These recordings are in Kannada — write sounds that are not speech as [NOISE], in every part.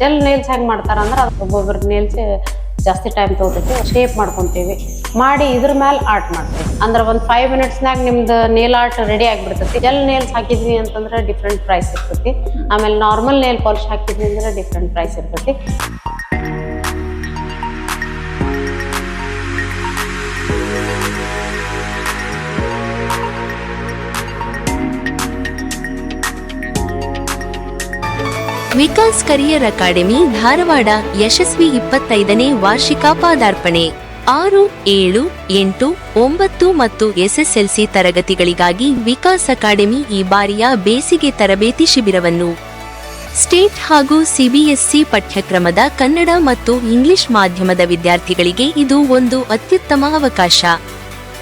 ಜೆಲ್ ನೇಲ್ಸ್ ಹೆಂಗೆ ಮಾಡ್ತಾರೆ ಅಂದ್ರೆ ಅದು ಒಬ್ಬೊಬ್ರ ನೇಲ್ಸ್ ಜಾಸ್ತಿ ಟೈಮ್ ತೊಗೊತೈತಿ ಶೇಪ್ ಮಾಡ್ಕೊತೀವಿ. ಮಾಡಿ ಇದ್ರ ಮೇಲೆ ಆರ್ಟ್ ಮಾಡ್ತೀವಿ. ಅಂದ್ರೆ ಒಂದು ಫೈವ್ ಮಿನಿಟ್ಸ್ನಾಗ ನಿಮ್ದು ನೇಲ್ ಆರ್ಟ್ ರೆಡಿ ಆಗಿಬಿಡ್ತೈತಿ. ಜೆಲ್ ನೇಲ್ಸ್ ಹಾಕಿದ್ವಿ ಅಂತಂದ್ರೆ ಡಿಫ್ರೆಂಟ್ ಪ್ರೈಸ್ ಇರ್ತೈತಿ. ಆಮೇಲೆ ನಾರ್ಮಲ್ ನೇಲ್ ಪಾಲಿಶ್ ಹಾಕಿದ್ವಿ ಅಂದ್ರೆ ಡಿಫ್ರೆಂಟ್ ಪ್ರೈಸ್ ಇರ್ತೈತಿ. ವಿಕಾಸ್ ಕರಿಯರ್ ಅಕಾಡೆಮಿ, ಧಾರವಾಡ, ಯಶಸ್ವಿ ಇಪ್ಪತ್ತೈದನೇ ವಾರ್ಷಿಕ ಪಾದಾರ್ಪಣೆ. ಆರು, ಏಳು, ಎಂಟು, ಒಂಬತ್ತು ಮತ್ತು ಎಸ್ಎಸ್ಎಲ್ಸಿ ತರಗತಿಗಳಿಗಾಗಿ ವಿಕಾಸ್ ಅಕಾಡೆಮಿ ಈ ಬಾರಿಯ ಬೇಸಿಗೆ ತರಬೇತಿ ಶಿಬಿರವನ್ನು. ಸ್ಟೇಟ್ ಹಾಗೂ ಸಿಬಿಎಸ್ಇ ಪಠ್ಯಕ್ರಮದ ಕನ್ನಡ ಮತ್ತು ಇಂಗ್ಲಿಷ್ ಮಾಧ್ಯಮದ ವಿದ್ಯಾರ್ಥಿಗಳಿಗೆ ಇದು ಒಂದು ಅತ್ಯುತ್ತಮ ಅವಕಾಶ.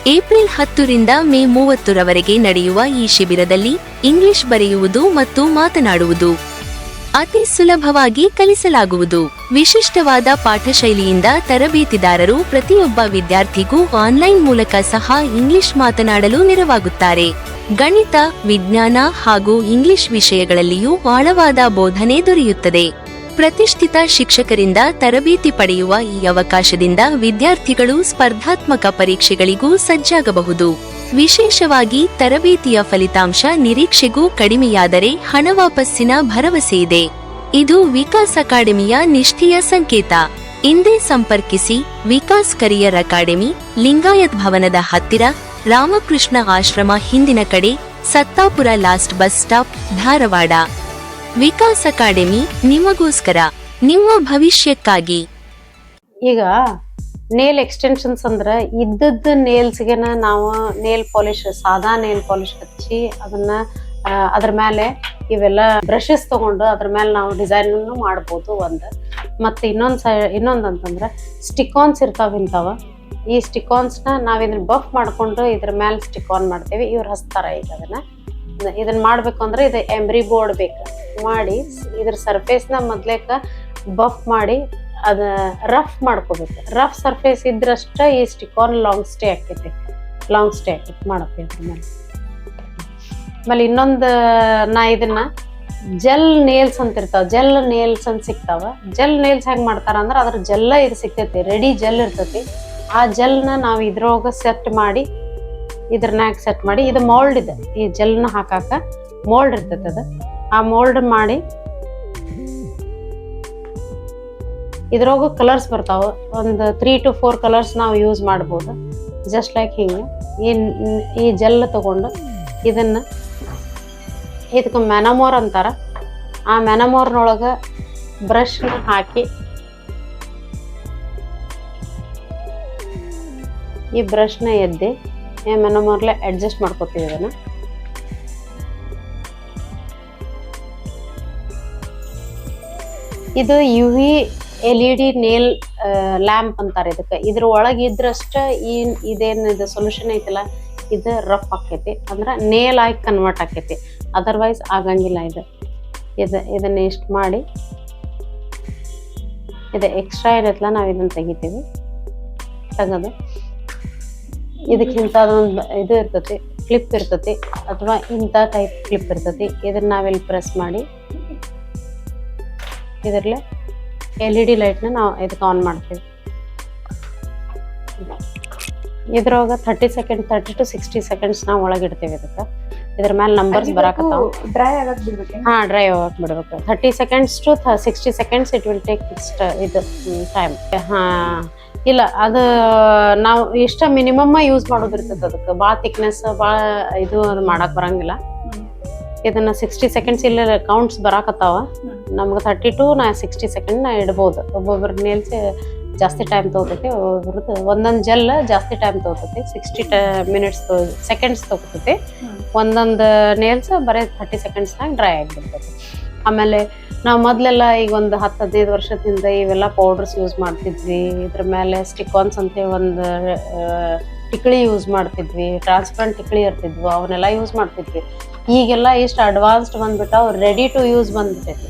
ಏಪ್ರಿಲ್ ಹತ್ತರಿಂದ ಮೇ ಮೂವತ್ತರವರೆಗೆ ನಡೆಯುವ ಈ ಶಿಬಿರದಲ್ಲಿ ಇಂಗ್ಲಿಷ್ ಬರೆಯುವುದು ಮತ್ತು ಮಾತನಾಡುವುದು. ಅತಿ ಸುಲಭವಾಗಿ ಕಲಿಸಲಾಗುವುದು. ವಿಶಿಷ್ಟವಾದ ಪಾಠಶೈಲಿಯಿಂದ ತರಬೇತಿದಾರರು ಪ್ರತಿಯೊಬ್ಬ ವಿದ್ಯಾರ್ಥಿಗೂ ಆನ್ಲೈನ್ ಮೂಲಕ ಸಹ ಇಂಗ್ಲಿಷ್ ಮಾತನಾಡಲು ನೆರವಾಗುತ್ತಾರೆ. ಗಣಿತ, ವಿಜ್ಞಾನ ಹಾಗೂ ಇಂಗ್ಲಿಷ್ ವಿಷಯಗಳಲ್ಲಿಯೂ ಆಳವಾದ ಬೋಧನೆ ದೊರೆಯುತ್ತದೆ. ಪ್ರತಿಷ್ಠಿತ ಶಿಕ್ಷಕರಿಂದ ತರಬೇತಿ ಪಡೆಯುವ ಈ ಅವಕಾಶದಿಂದ ವಿದ್ಯಾರ್ಥಿಗಳು ಸ್ಪರ್ಧಾತ್ಮಕ ಪರೀಕ್ಷೆಗಳಿಗೂ ಸಜ್ಜಾಗಬಹುದು. ವಿಶೇಷವಾಗಿ ತರಬೇತಿಯ ಫಲಿತಾಂಶ ನಿರೀಕ್ಷೆಗೂ ಕಡಿಮೆಯಾದರೆ ಹಣ ವಾಪಸ್ಸಿನ ಭರವಸೆ ಇದೆ. ಇದು ವಿಕಾಸ್ ಅಕಾಡೆಮಿಯ ನಿಷ್ಠೆಯ ಸಂಕೇತ. ಇಂದೇ ಸಂಪರ್ಕಿಸಿ ವಿಕಾಸ್ ಕರಿಯರ್ ಅಕಾಡೆಮಿ, ಲಿಂಗಾಯತ್ ಭವನದ ಹತ್ತಿರ, ರಾಮಕೃಷ್ಣ ಆಶ್ರಮ ಹಿಂದಿನ ಕಡೆ, Sattapur last bus stop, Dharwad. Vikas academy ನಿಮಗೋಸ್ಕರ, ನಿಮ್ಮ ಭವಿಷ್ಯಕ್ಕಾಗಿ. ಈಗ ನೇಲ್ ಎಕ್ಸ್ಟೆನ್ಷನ್ಸ್ ಅಂದ್ರೆ ಇದ್ದದ್ದ ನೇಲ್ಸ್ಗೆನ ನಾವು ನೇಲ್ ಪಾಲಿಶ್ ಸಾದಾ ನೇಲ್ ಪಾಲಿಶ್ ಹಚ್ಚಿ ಅದನ್ನ ಅದ್ರ ಮೇಲೆ ಇವೆಲ್ಲ ಬ್ರಷಸ್ ತಗೊಂಡು ಅದ್ರ ಮೇಲೆ ನಾವು ಡಿಸೈನ್ ಮಾಡ್ಬೋದು ಒಂದು. ಮತ್ತೆ ಇನ್ನೊಂದು ಸೈ, ಇನ್ನೊಂದು ಅಂತಂದ್ರೆ ಸ್ಟಿಕಾನ್ಸ್ ಇರ್ತಾವ ಇಂಥವ. ಈ ಸ್ಟಿಕಾನ್ಸ್ನ ನಾವು ಇದನ್ನ ಬಫ್ ಮಾಡ್ಕೊಂಡು ಇದ್ರ ಮೇಲೆ ಸ್ಟಿಕಾನ್ ಮಾಡ್ತೇವೆ. ಇವ್ರು ಹಚ್ತಾರ ಈಗ ಅದನ್ನ. ಇದನ್ನ ಮಾಡ್ಬೇಕು ಅಂದ್ರೆ ಇದು ಎಂಬ್ರಿ ಬೋರ್ಡ್ ಬೇಕು. ಮಾಡಿ, ಇದ್ರ ಸರ್ಫೇಸ್ನ ಮೊದ್ಲೇಕ ಬಫ್ ಮಾಡಿ, ಅದ ರಫ್ ಮಾಡ್ಕೋಬೇಕು. ರಫ್ ಸರ್ಫೇಸ್ ಇದ್ರಷ್ಟ ಈ ಸ್ಟಿಕಾನ್ ಲಾಂಗ್ ಸ್ಟೇ ಆಕೈತಿ ಲಾಂಗ್ ಸ್ಟೇ ಆಕೈತಿ ಮಾಡಕ್ಕೆ ಆಮೇಲೆ ಇನ್ನೊಂದು, ನಾ ಇದನ್ನ ಜೆಲ್ ನೇಲ್ಸ್ ಅಂತ ಇರ್ತಾವ ಜೆಲ್ ನೇಲ್ಸ್ ಅಂತ ಸಿಗ್ತಾವ. ಜೆಲ್ ನೇಲ್ಸ್ ಹೆಂಗ್ ಮಾಡ್ತಾರ ಅಂದ್ರೆ ಅದ್ರ ಜೆಲ್ಲ ಇದು ಸಿಗ್ತೈತಿ ರೆಡಿ ಜೆಲ್ ಇರ್ತೈತಿ. ಆ ಜೆಲ್ನ ನಾವು ಇದ್ರೊಳಗ ಸೆಟ್ ಮಾಡಿ, ಇದ್ರನ್ಯಾಗ ಸೆಟ್ ಮಾಡಿ, ಇದು ಮೋಲ್ಡ್ ಇದೆ. ಈ ಜೆಲ್ನ ಹಾಕಾಕ ಮೋಲ್ಡ್ ಇರ್ತೈತಿ ಅದು. ಆ ಮೋಲ್ಡ್ ಮಾಡಿ ಇದ್ರೊಳಗು ಕಲರ್ಸ್ ಬರ್ತಾವ. ಒಂದು ತ್ರೀ ಟು ಫೋರ್ ಕಲರ್ಸ್ ನಾವು ಯೂಸ್ ಮಾಡ್ಬೋದು. ಜಸ್ಟ್ ಲೈಕ್ ಹಿಂಗೆ. ಈ ಈ ಜೆಲ್ ತಗೊಂಡು ಇದನ್ನ ಇದಕ್ಕೆ ಮೆನಮೋರ್ ಅಂತಾರ. ಆ ಮೆನಮೋರ್ನೊಳಗೆ ಬ್ರಷ್ನ ಹಾಕಿ ಈ ಬ್ರಷ್ನ ಎದ್ದಿ ಮೆನಮೋರ್ಲೆ ಅಡ್ಜಸ್ಟ್ ಮಾಡ್ಕೋತೀವಿ ಇದನ್ನ. ಇದು U V L E D nail lamp ಅಂತಾರೆ ಇದಕ್ಕೆ. ಇದ್ರ ಒಳಗೆ ಇದ್ರಷ್ಟ ಈ ಸೊಲ್ಯೂಷನ್ ಐತಲ್ಲ, ಇದು ರಫ್ ಆಕೈತಿ. ಅಂದ್ರೆ ನೇಲ್ ಆಗಿ ಕನ್ವರ್ಟ್ ಆಕೈತಿ. ಅದರ್ವೈಸ್ ಆಗಂಗಿಲ್ಲ ಇದು. ಇದು, ಇದನ್ನ ಇಷ್ಟು ಮಾಡಿ. ಇದು ಎಕ್ಸ್ಟ್ರಾ ಏನೈತಲ್ಲ, ನಾವು ಇದನ್ನ ತೆಗಿತೀವಿ. ತೆಗೆದು. ಇದಕ್ಕಿಂತ ಅದೊಂದು ಇದು ಇರ್ತತಿ ಕ್ಲಿಪ್ ಇರ್ತತಿ. ಅಥವಾ ಇಂಥ ಟೈಪ್ ಕ್ಲಿಪ್ ಇರ್ತತಿ. ಇದನ್ನ ನಾವಿಲ್ಲಿ ಪ್ರೆಸ್ ಮಾಡಿ. ಇದರಲ್ಲೇ ಎಲ್ ಇ ಡಿ ಲೈಟ್ನ ನಾವು ಇದಕ್ಕೆ ಆನ್ ಮಾಡ್ತೀವಿ. ಇದ್ರೊಳಗ thirty second thirty to sixty seconds ನಾವು ಒಳಗಿಡ್ತೀವಿ ಇದಕ್ಕೆ. ಇದ್ರ ಮೇಲೆ ನಂಬರ್ಸ್ ಬರಾಕತ್ತಾವ. ಡ್ರೈ ಆಗಕ್ಕೆ ಬಿಡ್ಬೇಕು ಹಾ ಡ್ರೈ ಆಗಕ್ಕೆ ಬಿಡ್ಬೇಕು. Thirty seconds to sixty seconds it will take ಇಷ್ಟ ಇದು ಟೈಮ್ ಹಾ ಇಲ್ಲ ಅದು ನಾವು ಇಷ್ಟ ಮಿನಿಮಮ್ ಯೂಸ್ ಮಾಡೋದಿರ್ತದೆ ಅದಕ್ಕೆ. ಭಾಳ ಥಿಕ್ನೆಸ್ ಭಾಳ ಇದು ಅದು ಮಾಡಕ್ ಬರಂಗಿಲ್ಲ. ಇದನ್ನ ಸಿಕ್ಸ್ಟಿ ಸೆಕೆಂಡ್ಸ್ ಇಲ್ಲ ಕೌಂಟ್ಸ್ ಬರಾಕತ್ತಾವ. ನಮ್ಗೆ ತರ್ಟಿ ಟು ನಾ ಸಿಕ್ಸ್ಟಿ ಸೆಕೆಂಡ್ ನಾ ಇಡ್ಬೋದು. ಒಬ್ಬೊಬ್ಬರ ನೇಲ್ಸ್ ಜಾಸ್ತಿ ಟೈಮ್ ತಗೋತೈತಿ ಒಬ್ಬೊಬ್ರದ್ದು ಒಂದೊಂದು ಜೆಲ್ ಜಾಸ್ತಿ ಟೈಮ್ ತಗೋತೈತಿ ಸಿಕ್ಸ್ಟಿ ಮಿನಿಟ್ಸ್ ಸೆಕೆಂಡ್ಸ್ ತಗೋತೈತಿ. ಒಂದೊಂದು ನೇಲ್ಸ್ ಬರೀ ಥರ್ಟಿ ಸೆಕೆಂಡ್ಸ್ನಾಗ ಡ್ರೈ ಆಗಿಬಿಡ್ತೈತಿ ಆಮೇಲೆ ನಾವು ಮೊದಲೆಲ್ಲ ಈಗ ಒಂದು ಹತ್ತು, ಹದಿನೈದು ವರ್ಷದಿಂದ ಇವೆಲ್ಲ ಪೌಡರ್ಸ್ ಯೂಸ್ ಮಾಡ್ತಿದ್ವಿ. ಇದ್ರ ಮೇಲೆ ಸ್ಟಿಕ್ಕಾನ್ಸ್ ಅಂತ ಒಂದು ಟಿಕ್ಳಿ ಯೂಸ್ ಮಾಡ್ತಿದ್ವಿ. ಟ್ರಾನ್ಸ್ಪರೆಂಟ್ ಟಿಕ್ಳಿ ಇರ್ತಿದ್ವು. ಅವನ್ನೆಲ್ಲ ಯೂಸ್ ಮಾಡ್ತಿದ್ವಿ. ಈಗೆಲ್ಲ ಇಷ್ಟು ಅಡ್ವಾನ್ಸ್ಡ್ ಬಂದ್ಬಿಟ್ಟು ರೆಡಿ ಟು ಯೂಸ್ ಬಂದ್ಬಿಟ್ಟೈತಿ.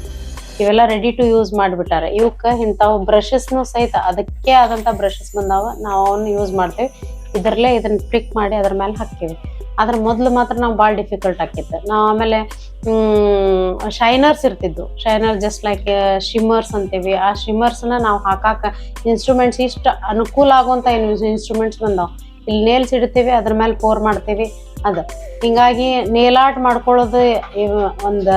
ಇವೆಲ್ಲ ರೆಡಿ ಟು ಯೂಸ್ ಮಾಡಿಬಿಟ್ಟಾರೆ. ಇವಕ್ಕೆ ಇಂಥವು ಬ್ರಷಸ್ನು ಸಹಿತ ಅದಕ್ಕೆ ಆದಂಥ ಬ್ರಷಸ್ ಬಂದಾವ, ನಾವು ಅವನ್ನ ಯೂಸ್ ಮಾಡ್ತೇವೆ. ಇದರಲ್ಲೇ ಇದನ್ನ ಕ್ಲಿಕ್ ಮಾಡಿ ಅದ್ರ ಮೇಲೆ ಹಾಕ್ತೀವಿ. ಅದ್ರ ಮೊದಲು ಮಾತ್ರ ನಾವು ಭಾಳ ಡಿಫಿಕಲ್ಟ್ ಆಕಿತ್ತು ನಾವು ಆಮೇಲೆ ಶೈನರ್ಸ್ ಇರ್ತಿದ್ವು. ಶೈನರ್ ಜಸ್ಟ್ ಲೈಕ್ ಶಿಮ್ಮರ್ಸ್ ಅಂತೀವಿ. ಆ ಶಿಮ್ಮರ್ಸ್ನ ನಾವು ಹಾಕಾಕ ಇನ್ಸ್ಟ್ರೂಮೆಂಟ್ಸ್ ಇಷ್ಟು ಅನುಕೂಲ ಆಗುವಂಥ ಇನ್ಸ್ಟ್ರೂಮೆಂಟ್ಸ್ ಬಂದಾವೆ. ಇಲ್ಲಿ ನೇಲ್ಸ್ ಇಡ್ತೀವಿ, ಅದ್ರ ಮೇಲೆ ಪೋರ್ ಮಾಡ್ತೀವಿ. ಅದು. ಹಿಂಗಾಗಿ ನೇಲಾಟ್ ಮಾಡ್ಕೊಳ್ಳೋದು ಒಂದು ಒಂದ್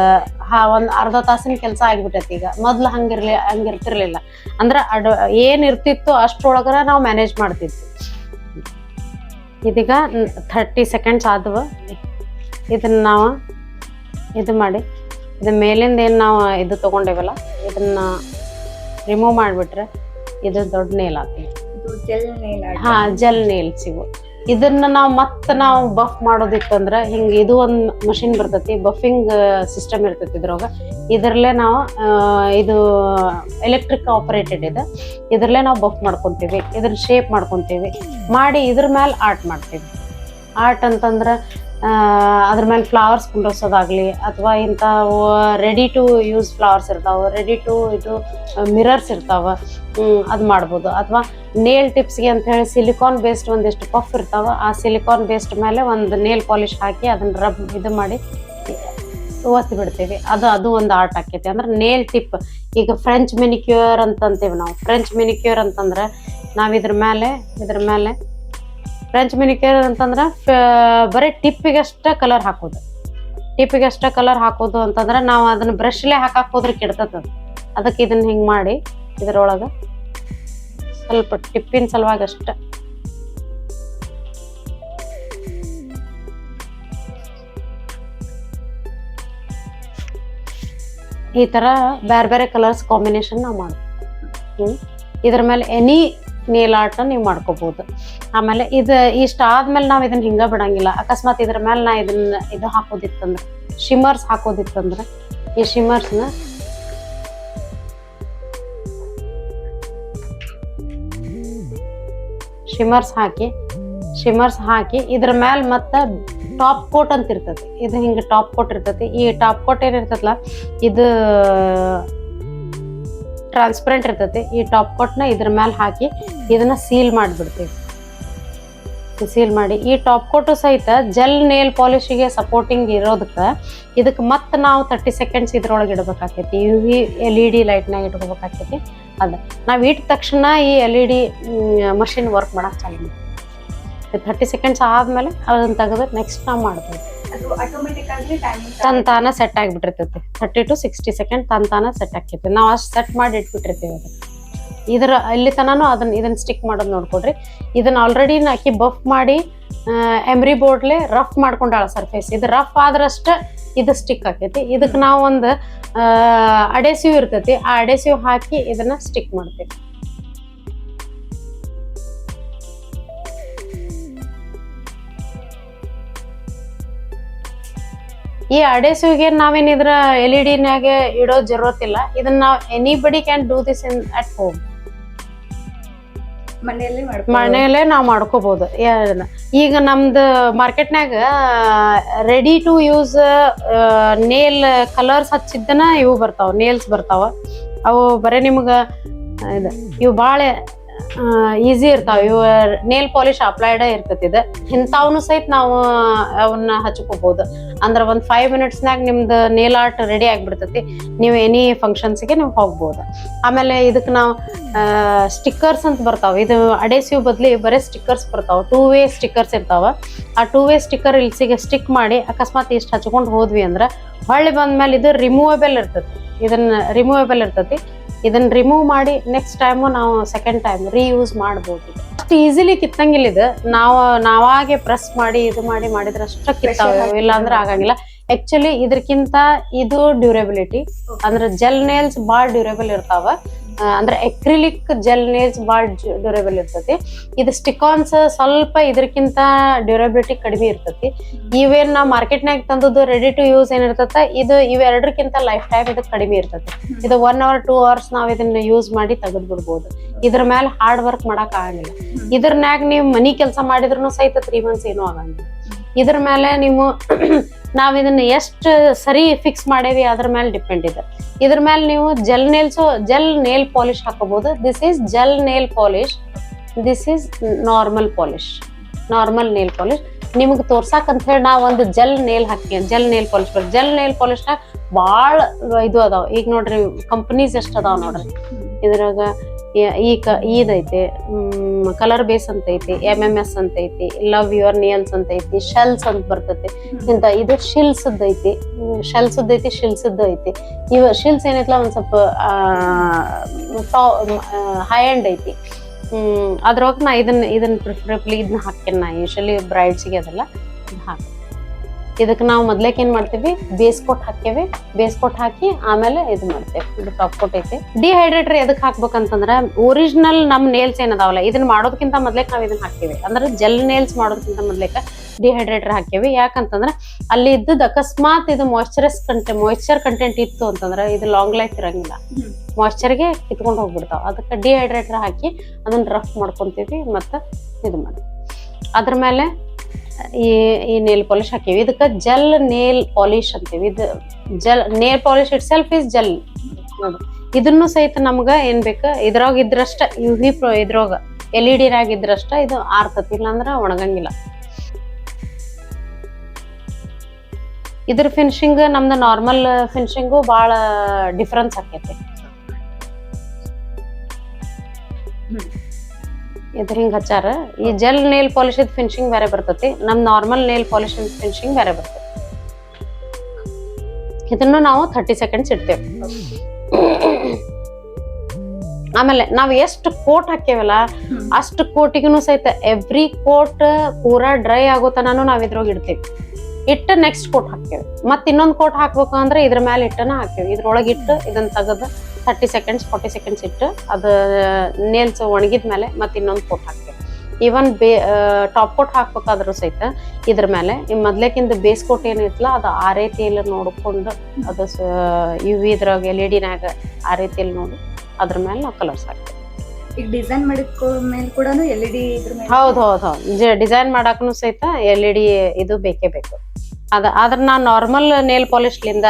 ಹಾ ಒಂದ್ ಅರ್ಧ ತಾಸಿನ ಕೆಲಸ ಆಗಿಬಿಟ್ಟೈತಿ ಈಗ. ಮೊದ್ಲು ಹಂಗಿರ್ಲಿ ಹಂಗಿರ್ತಿರ್ಲಿಲ್ಲ. ಅಂದ್ರ ಅಡ್ ಏನ್ ಇರ್ತಿತ್ತು ಅಷ್ಟ್ರೊಳಗರ ನಾವು ಮ್ಯಾನೇಜ್ ಮಾಡ್ತಿದ್ವಿ. ಇದೀಗ ಥರ್ಟಿ ಸೆಕೆಂಡ್ಸ್ ಆದವು. ಇದನ್ನ ನಾವು ಇದು ಮಾಡಿ ಇದು ಮೇಲಿಂದ ಏನು ನಾವು ಇದು ತಗೊಂಡೇವಲ್ಲ ಇದನ್ನ ರಿಮೂವ್ ಮಾಡಿಬಿಟ್ರೆ ಇದು ದೊಡ್ಡ ನೇಲ್ ಆಗ್ತದೆ ಇದು ಜಲ್ ನೇಲ್ ಸಿಗು ಹಾ ಇದನ್ನ ನಾವು ಮತ್ತೆ ನಾವು ಬಫ್ ಮಾಡೋದಿತ್ತಂದ್ರ ಹಿಂಗ ಇದು ಒಂದ್ ಮಷಿನ್ ಬರ್ತೈತಿ ಬಫಿಂಗ್ ಸಿಸ್ಟಮ್ ಇರ್ತೈತಿ ಇದ್ರೊಳಗ. ಇದ್ರಲ್ಲೇ ನಾವು ಇದು ಎಲೆಕ್ಟ್ರಿಕ್ ಆಪರೇಟೆಡ್ ಇದೆ. ಇದ್ರಲ್ಲೇ ನಾವು ಬಫ್ ಮಾಡ್ಕೊಂತೀವಿ, ಇದ್ರ ಶೇಪ್ ಮಾಡ್ಕೊಂತೀವಿ. ಮಾಡಿ ಇದ್ರ ಮೇಲೆ ಆರ್ಟ್ ಮಾಡ್ತೀವಿ. ಆರ್ಟ್ ಅಂತಂದ್ರ ಅದ್ರ ಮೇಲೆ ಫ್ಲವರ್ಸ್ ಕುಂಡ್ರಿಸೋದಾಗ್ಲಿ ಅಥವಾ ಇಂಥ ರೆಡಿ ಟು ಯೂಸ್ ಫ್ಲವರ್ಸ್ ಇರ್ತಾವೆ ರೆಡಿ ಟು ಇದು ಮಿರರ್ಸ್ ಇರ್ತಾವೆ ಅದು ಮಾಡ್ಬೋದು. ಅಥವಾ ನೇಲ್ ಟಿಪ್ಸ್ಗೆ ಅಂತ ಹೇಳಿ ಸಿಲಿಕಾನ್ ಬೇಸ್ಡ್ ಒಂದಿಷ್ಟು ಪಫ್ ಇರ್ತಾವೆ, ಆ ಸಿಲಿಕಾನ್ ಬೇಸ್ಡ್ ಮೇಲೆ ಒಂದು ನೇಲ್ ಪಾಲಿಶ್ ಹಾಕಿ ಅದನ್ನ ರಬ್ ಇದು ಮಾಡಿ ಒತ್ತಿ ಬಿಡ್ತೀವಿ. ಅದು ಅದು ಒಂದು ಆರ್ಟ್ ಆಕೈತಿ. ಅಂದ್ರೆ ನೇಲ್ ಟಿಪ್ ಈಗ ಫ್ರೆಂಚ್ ಮೆನಿಕ್ಯೂರ್ ಅಂತಂತೀವಿ ನಾವು. ಫ್ರೆಂಚ್ ಮೆನಿಕ್ಯೂರ್ ಅಂತಂದ್ರೆ ನಾವು ಇದ್ರ ಮೇಲೆ ಇದ್ರ ಮೇಲೆ ಫ್ರೆಂಚ್ ಮೆನಿಕ್ಯೂರ್ ಅಂತಂದ್ರೆ ಬರೀ ಟಿಪ್ಪಿಗಷ್ಟ ಕಲರ್ ಹಾಕೋದು. ಟಿಪ್ಪಿಗೆ ಅಷ್ಟೇ ಕಲರ್ ಹಾಕೋದು ಅಂತಂದ್ರೆ ನಾವು ಅದನ್ನ ಬ್ರಷ್ಲೇ ಹಾಕಕ್ ಹೋದ್ರೆ ಕೆಡ್ತದ ಅದಕ್ಕೆ ಇದನ್ನ ಹಿಂಗೆ ಮಾಡಿ ಇದರೊಳಗೆ ಸ್ವಲ್ಪ ಟಿಪ್ಪಿನ ಸಲುವಾಗಿ ಅಷ್ಟೇ. ಈ ತರ ಬೇರೆ ಬೇರೆ ಕಲರ್ಸ್ ಕಾಂಬಿನೇಷನ್ ನಾವು ಮಾಡ್ತೀವಿ. ಇದ್ರ ಮೇಲೆ ಎನಿ ನೇಲ್ ಆರ್ಟ್ ನೀವು ಮಾಡ್ಕೋಬಹುದು ಆಮೇಲೆ ಇದು ಇಷ್ಟ ಆದ್ಮೇಲೆ ನಾವು ಇದನ್ನ ಹಿಂಗ ಬಿಡಂಗಿಲ್ಲ. ಅಕಸ್ಮಾತ್ ಇದ್ರ ಮೇಲೆ ನಾ ಇದನ್ನ ಇದು ಹಾಕೋದಿತ್ತಂದ್ರೆ ಶಿಮರ್ಸ್ ಹಾಕೋದಿತ್ತಂದ್ರೆ, ಈ ಶಿಮರ್ಸ್ನ ಶಿಮರ್ಸ್ ಹಾಕಿ ಶಿಮರ್ಸ್ ಹಾಕಿ ಇದ್ರ ಮೇಲೆ ಮತ್ತೆ ಟಾಪ್ ಕೋಟ್ ಅಂತ ಇರ್ತೈತಿ ಇದು ಹಿಂಗೆ ಟಾಪ್ ಕೋಟ್ ಇರ್ತೈತಿ ಈ ಟಾಪ್ ಕೋಟ್ ಏನಿರ್ತೈತಲ್ಲ ಇದು ಟ್ರಾನ್ಸ್ಪರೆಂಟ್ ಇರ್ತೈತಿ. ಈ ಟಾಪ್ ಕೋಟ್ನ ಇದ್ರ ಮೇಲೆ ಹಾಕಿ ಇದನ್ನ ಸೀಲ್ ಮಾಡಿಬಿಡ್ತೀವಿ. ಸೀಲ್ ಮಾಡಿ. ಈ ಟಾಪ್ ಕೋಟು ಸಹಿತ ಜೆಲ್ ನೇಲ್ ಪಾಲಿಶಿಗೆ ಸಪೋರ್ಟಿಂಗ್ ಇರೋದಕ್ಕೆ ಇದಕ್ಕೆ ಮತ್ತೆ ನಾವು ತರ್ಟಿ ಸೆಕೆಂಡ್ಸ್ ಇದ್ರೊಳಗೆ ಇಡಬೇಕಾಕೈತಿ. U V L E D ಲೈಟ್ನಾಗ ಇಟ್ಕೋಬೇಕಾಕೈತಿ. ಅದು. ನಾವು ಇಟ್ಟ ತಕ್ಷಣ ಈ L E D machine work ಮಾಡಕ್ಕೆ ಚಾಲು ತರ್ಟಿ ಸೆಕೆಂಡ್ಸ್ ಆದಮೇಲೆ ಅದನ್ನ ತೆಗೆದು ನೆಕ್ಸ್ಟ್ ನಾವು ಮಾಡ್ಬೋದು. ತಂತಾನ ಸೆಟ್ ಆಗಿಬಿಟ್ಟಿರ್ತೈತಿ. ಥರ್ಟಿ ಟು ಸಿಕ್ಸ್ಟಿ ಸೆಕೆಂಡ್ ತಂತಾನ ಸೆಟ್ ಆಕೈತಿ ನಾವು ಅಷ್ಟು ಸೆಟ್ ಮಾಡಿ ಇಟ್ಬಿಟ್ಟಿರ್ತೀವಿ ಅದಕ್ಕೆ ಇದ್ರ ಇಲ್ಲಿ ತನೂ ಅದನ್ನ, ಇದನ್ನ ಸ್ಟಿಕ್ ಮಾಡೋದು ನೋಡ್ಕೊಡ್ರಿ ಇದನ್ನ ಆಲ್ರೆಡಿ ಹಾಕಿ ಬಫ್ ಮಾಡಿ ಎಮ್ರಿ ಬೋರ್ಡ್ಲೆ ರಫ್ ಮಾಡ್ಕೊಂಡಾಳ ಸರ್ಫೇಸ್ ಇದು ರಫ್ ಆದ್ರಷ್ಟ ಇದು ಸ್ಟಿಕ್ ಆಕೈತಿ ಇದಕ್ಕೆ ನಾವು ಒಂದು ಅಡೆಸಿವ್ ಇರ್ತೈತಿ. ಆ ಅಡೆಸಿವ್ ಹಾಕಿ ಇದನ್ನ ಸ್ಟಿಕ್ ಮಾಡ್ತೀವಿ. ಈ ಅಡೆಸಿವ್ಗೆ ನಾವೇನಿದ್ರ ಎಲ್ ಇ ಡಿನಾಗ ಇಡೋ ಜರೂರತ್ತಿಲ್ಲ. ಇದನ್ನ ನಾವು anybody can do this in at home ಮನೆಯಲ್ಲಿ ನಾವು ಮಾಡ್ಕೋಬಹುದು ಈಗ ನಮ್ದು ಮಾರ್ಕೆಟ್ನಾಗ ready to use nail colours ಹಚ್ಚಿದ್ದನ ಇವು ಬರ್ತಾವ ನೇಲ್ಸ್ ಬರ್ತಾವ. ಅವು ಬರೇ ನಿಮ್ಗ ಇದು ಇವು ಭಾಳ ಈಸಿ ಇರ್ತಾವ. ಇವ ನೇಲ್ ಪಾಲಿಶ್ ಅಪ್ಲೈಡ್ ಇರ್ತೈತಿ ಇದು ಇಂಥವ್ನು ಸಹಿತ ನಾವು ಅವನ್ನ ಹಚ್ಕೋಬಹುದು ಅಂದ್ರ ಒಂದ್ ಫೈವ್ ಮಿನಿಟ್ಸ್ನಾಗ ನಿಮ್ದು ನೇಲ್ ಆರ್ಟ್ ರೆಡಿ ಆಗಿಬಿಡ್ತೈತಿ. ನೀವು ಎನಿ ಫಂಕ್ಷನ್ಸ್ಗೆ ನೀವು ಹೋಗ್ಬೋದು. ಆಮೇಲೆ ಇದಕ್ಕೆ ನಾವು ಸ್ಟಿಕ್ಕರ್ಸ್ ಅಂತ ಬರ್ತಾವ. ಇದು ಅಡೇಸಿವ್ ಬದ್ಲಿ ಬರೀ ಸ್ಟಿಕ್ಕರ್ಸ್ ಬರ್ತಾವ. ಟೂ ವೇ ಸ್ಟಿಕ್ಕರ್ಸ್ ಇರ್ತಾವ. ಆ ಟೂ ವೇ ಸ್ಟಿಕ್ಕರ್ ಇಲ್ಸಿಗೆ ಸ್ಟಿಕ್ ಮಾಡಿ ಅಕಸ್ಮಾತ್ ಇಷ್ಟು ಹಚ್ಕೊಂಡು ಹೋದ್ವಿ ಅಂದ್ರೆ ಹೊಳ್ಳಿ ಬಂದ್ಮೇಲೆ ಇದು ರಿಮೂವಬಲ್ ಇರ್ತೈತಿ. ಇದನ್ನ ರಿಮೂವೇಬಲ್ ಇರ್ತತಿ. ಇದನ್ನ ರಿಮೂವ್ ಮಾಡಿ ನೆಕ್ಸ್ಟ್ ಟೈಮು ನಾವು ಸೆಕೆಂಡ್ ಟೈಮ್ ರೀಯೂಸ್ ಮಾಡ್ಬೋದು. ಅಷ್ಟು ಈಸಿಲಿ ಕಿತ್ತಂಗಿಲ್ಲ ಇದು. ನಾವು ನಾವಾಗೆ ಪ್ರೆಸ್ ಮಾಡಿ ಇದು ಮಾಡಿ ಮಾಡಿದ್ರೆ ಅಷ್ಟ ಕಿತ್ತಾವ. ಇಲ್ಲ ಅಂದ್ರೆ ಆಗಂಗಿಲ್ಲ. ಆಕ್ಚುಲಿ ಇದಕ್ಕಿಂತ ಇದು ಡ್ಯೂರೆಬಿಲಿಟಿ ಅಂದ್ರೆ ಜೆಲ್ ನೇಲ್ಸ್ ಭಾಳ ಡ್ಯೂರೆಬಲ್ ಇರ್ತಾವ. ಅಂದ್ರೆ ಎಕ್ರಿಲಿಕ್ ಜೆಲ್ ನೇಲ್ಸ್ ಭಾಳ ಡ್ಯೂರೇಬಲ್ ಇರ್ತತಿ. ಇದು ಸ್ಟಿಕಾನ್ಸ್ ಸ್ವಲ್ಪ ಇದಕ್ಕಿಂತ ಡ್ಯೂರಬಿಲಿಟಿ ಕಡಿಮೆ ಇರ್ತತಿ. ಇವೇನ್ ಮಾರ್ಕೆಟ್ ಮಾರ್ಕೆಟ್ನಾಗ ತಂದದ್ದು ರೆಡಿ ಟು ಯೂಸ್ ಏನಿರ್ತೈತ, ಇದು ಇವೆರಡಕ್ಕಿಂತ ಲೈಫ್ ಟೈಮ್ ಇದು ಕಡಿಮೆ ಇರ್ತತಿ. ಇದು ಒನ್ ಅವರ್ ಟೂ ಅವರ್ಸ್ ನಾವ್ ಇದನ್ನ ಯೂಸ್ ಮಾಡಿ ತೆಗೆದು ಬಿಡ್ಬೋದು. ಇದ್ರ ಮೇಲೆ ಹಾರ್ಡ್ ವರ್ಕ್ ಮಾಡಕ್ ಆಗಂಗಿಲ್ಲ. ಇದ್ರನ್ಯಾಗ ನೀವು ಮನಿ ಕೆಲಸ ಮಾಡಿದ್ರು ಸಹಿತ ತ್ರೀ ಮಂತ್ಸ್ ಏನೂ ಆಗಂಗಿಲ್ಲ. ಇದ್ರ ಮೇಲೆ ನೀವು [CLEARS THROAT] ನಾವು ಇದನ್ನ ಎಷ್ಟು ಸರಿ ಫಿಕ್ಸ್ ಮಾಡೇವಿ ಅದ್ರ ಮೇಲೆ ಡಿಪೆಂಡ್ ಇದೆ. ಇದ್ರ ಮೇಲೆ ನೀವು gel nails gel nail polish ಹಾಕೋಬಹುದು this is gel nail polish this is normal polish normal nail polish ನಿಮ್ಗೆ ತೋರ್ಸಾಕ್ ಅಂತ ಹೇಳಿ ನಾವು ಒಂದು ಜೆಲ್ ನೇಲ್ ಹಾಕಿ gel nail polish gel nail ಪಾಲಿಶ್ನಾಗ ಭಾಳ ಇದು ಅದಾವ. ಈಗ ನೋಡ್ರಿ ಕಂಪನೀಸ್ ಎಷ್ಟು ಅದಾವ ನೋಡ್ರಿ. ಇದ್ರಾಗ ಈ ಕ ಇದೈತೆ ಕಲರ್ ಬೇಸ್ ಅಂತ ಐತಿ ಎಂ ಎಂ ಎಸ್ ಅಂತ ಐತಿ ಲವ್ ಯುವರ್ ನಿಯಲ್ಸ್ ಅಂತ ಐತಿ ಶೆಲ್ಸ್ ಅಂತ ಬರ್ತೈತಿ. ಇಂತ ಇದು ಶಿಲ್ಸ್ ಐತಿ ಶೆಲ್ಸ್ ಐತಿ ಶಿಲ್ಸ್ ಐತಿ ಇವ ಶಿಲ್ಸ್ ಏನೈತಲ್ಲ ಒಂದ್ ಸ್ವಲ್ಪ ಹೈ ಆ್ಯಂಡ್ ಐತಿ. ಅದ್ರೊಳಗೆ ನಾ ಇದನ್ನ ಇದನ್ನ ಪ್ರಿಫರಬ್ಲಿ ಇದನ್ನ ಹಾಕ್ತೇನೆ ನಾ. ಯೂಶಲಿ ಬ್ರೈಡ್ಸ್ಗೆ ಅದೆಲ್ಲ ಇದ್ ಹಾಕ್ ಇದಕ್ಕೆ ನಾವು ಮೊದ್ಲೇಕ್ ಏನ್ ಮಾಡ್ತೀವಿ? ಬೇಸ್ ಕೋಟ್ ಹಾಕ್ತೇವೆ. ಬೇಸ್ ಕೋಟ್ ಹಾಕಿ ಆಮೇಲೆ ಇದು ಮಾಡ್ತೇವೆ. ಇದು ಟಾಪ್ ಕೋಟ್ ಐತಿ. ಡಿಹೈಡ್ರೇಟರ್ ಎದಕ್ ಹಾಕ್ಬೇಕಂತಂದ್ರೆ ಒರಿಜಿನಲ್ ನಮ್ ನೇಲ್ಸ್ ಏನದಾವಲ್ಲ, ಇದನ್ನ ಮಾಡೋದಕ್ಕಿಂತ ಮೊದ್ಲೇಕ್ ನಾವ್ ಇದನ್ನ ಹಾಕ್ತೇವೆ. ಅಂದ್ರೆ ಜೆಲ್ ನೇಲ್ಸ್ ಮಾಡೋದಕ್ಕಿಂತ ಮೊದ್ಲೇಕ ಡಿಹೈಡ್ರೇಟರ್ ಹಾಕ್ತೇವೆ. ಯಾಕಂತಂದ್ರೆ ಅಲ್ಲಿ ಇದ್ದದ್ದು ಅಕಸ್ಮಾತ್ ಇದು ಮಾಯಶ್ಚರಸ್ ಕಂಟೆ ಮಾಯಶ್ಚರ್ ಕಂಟೆಂಟ್ ಇತ್ತು ಅಂತಂದ್ರೆ ಇದು ಲಾಂಗ್ ಲೈಫ್ ಇರಂಗಿಲ್ಲ. ಮಾಯಶ್ಚರ್ಗೆ ಕಿತ್ಕೊಂಡು ಹೋಗ್ಬಿಡ್ತಾವ. ಅದಕ್ಕೆ ಡಿಹೈಡ್ರೇಟರ್ ಹಾಕಿ ಅದನ್ನ ರಫ್ ಮಾಡ್ಕೊಂತೀವಿ ಮತ್ತೆ ಇದು ಮಾಡಿ ಅದ್ರ ಮೇಲೆ ಈ ಈ ನೇಲ್ ಪಾಲಿಶ್ ಹಾಕೀವಿ. ಇದಕ್ಕೆ ಜೆಲ್ ನೇಲ್ ಪಾಲಿಶ್ ಅಂತೀವಿ. ಇದು gel nail polish itself is gel ಇದನ್ನು ಸಹಿತ ನಮ್ಗೆ ಏನ್ ಬೇಕು? ಇದ್ರಾಗ ಇದ್ರಷ್ಟ ಯು ವಿ ಇದ್ರಾಗ ಎಲ್ ಇ ಡಿನಾಗ ಇದ್ರಷ್ಟ ಇದು ಆರ್ತತಿ, ಇಲ್ಲಾಂದ್ರ ಒಣಗಂಗಿಲ್ಲ. ಇದ್ರ ಫಿನಿಶಿಂಗ್ ನಮ್ದು ನಾರ್ಮಲ್ ಫಿನಿಶಿಂಗು ಭಾಳ ಡಿಫ್ರೆನ್ಸ್ ಆಕೈತಿ. ಇದ್ರ ಹಿಂಗ್ ಹಚ್ಚಾರ? ಈ ಜೆಲ್ ನೇಲ್ ಪಾಲಿಶ್ ಫಿನಿಶಿಂಗ್ ಬೇರೆ ಬರ್ತೈತಿ. ನಮ್ ನಾರ್ಮಲ್ ನೇಲ್ ಪಾಲಿಶ್ ಫಿನಿಶಿಂಗ್ ಬೇರೆ ಬರ್ತೈತಿ. ಇದನ್ನು ನಾವು ಥರ್ಟಿ ಸೆಕೆಂಡ್ಸ್ ಇಡ್ತೇವೆ. ಆಮೇಲೆ ನಾವು ಎಷ್ಟು ಕೋಟ್ ಹಾಕೇವಲ್ಲ ಅಷ್ಟು ಕೋಟಿಗೂ ಸಹಿತ ಎವ್ರಿ ಕೋಟ್ ಪೂರಾ ಡ್ರೈ ಆಗೋ ತನನು ನಾವ್ ಇದ್ರೊಳಗೆ ಇಡ್ತೇವಿ. ಇಟ್ಟು ನೆಕ್ಸ್ಟ್ ಕೋಟ್ ಹಾಕ್ತೇವೆ ಮತ್ತೆ ಇನ್ನೊಂದು ಕೋಟ್ ಹಾಕ್ಬೇಕು ಅಂದ್ರೆ ಇದ್ರ ಮೇಲೆ ಇಟ್ಟನ ಹಾಕ್ತೇವೆ ಇದ್ರೊಳಗೆ ಇಟ್ಟು ಇದನ್ನ ತೆಗೆದು ತರ್ಟಿ ಸೆಕೆಂಡ್ಸ್ ಫಾರ್ಟಿ ಸೆಕೆಂಡ್ಸ್ ಇಟ್ಟು ಅದು ನೇಲ್ಸ್ ಒಣಗಿದ ಮೇಲೆ ಮತ್ತೆ ಇನ್ನೊಂದು ಕೋಟ್ ಹಾಕ್ತೇವೆ ಈವನ್ ಬೇ ಟಾಪ್ ಕೋಟ್ ಹಾಕ್ಬೇಕಾದ್ರೂ ಸಹಿತ ಇದ್ರ ಮೇಲೆ ನಿಮ್ ಮೊದ್ಲೇಕಿಂದ ಬೇಸ್ ಕೋಟ್ ಏನಿತ್ತಲ್ಲ ಅದು ಆ ರೀತಿಯಲ್ಲಿ ನೋಡ್ಕೊಂಡು ಅದು ಯು ವಿ ಇದ್ರಾಗ ಎಲ್ ಇ ಡಿನಾಗ ಆ ರೀತಿಯಲ್ಲಿ ನೋಡಿ ಅದ್ರ ಮೇಲೆ ನಾವು ಕಲರ್ಸ್ ಹಾಕ್ತೇವೆ. ಈಗ ಡಿಸೈನ್ ಮಾಡಿದ ಮೇಲೆ ಕೂಡ ಎಲ್ ಇ ಡಿ ಹೌದು ಹೌದ್ ಹೌದ್. ಡಿಸೈನ್ ಮಾಡಾಕನು ಸಹಿತ ಎಲ್ ಇ ಡಿ ಇದು ಬೇಕೇ ಬೇಕು. ಅದ ಆದ್ರ ನಾ ನಾರ್ಮಲ್ ನೇಲ್ ಪಾಲಿಶ್ಲಿಂದ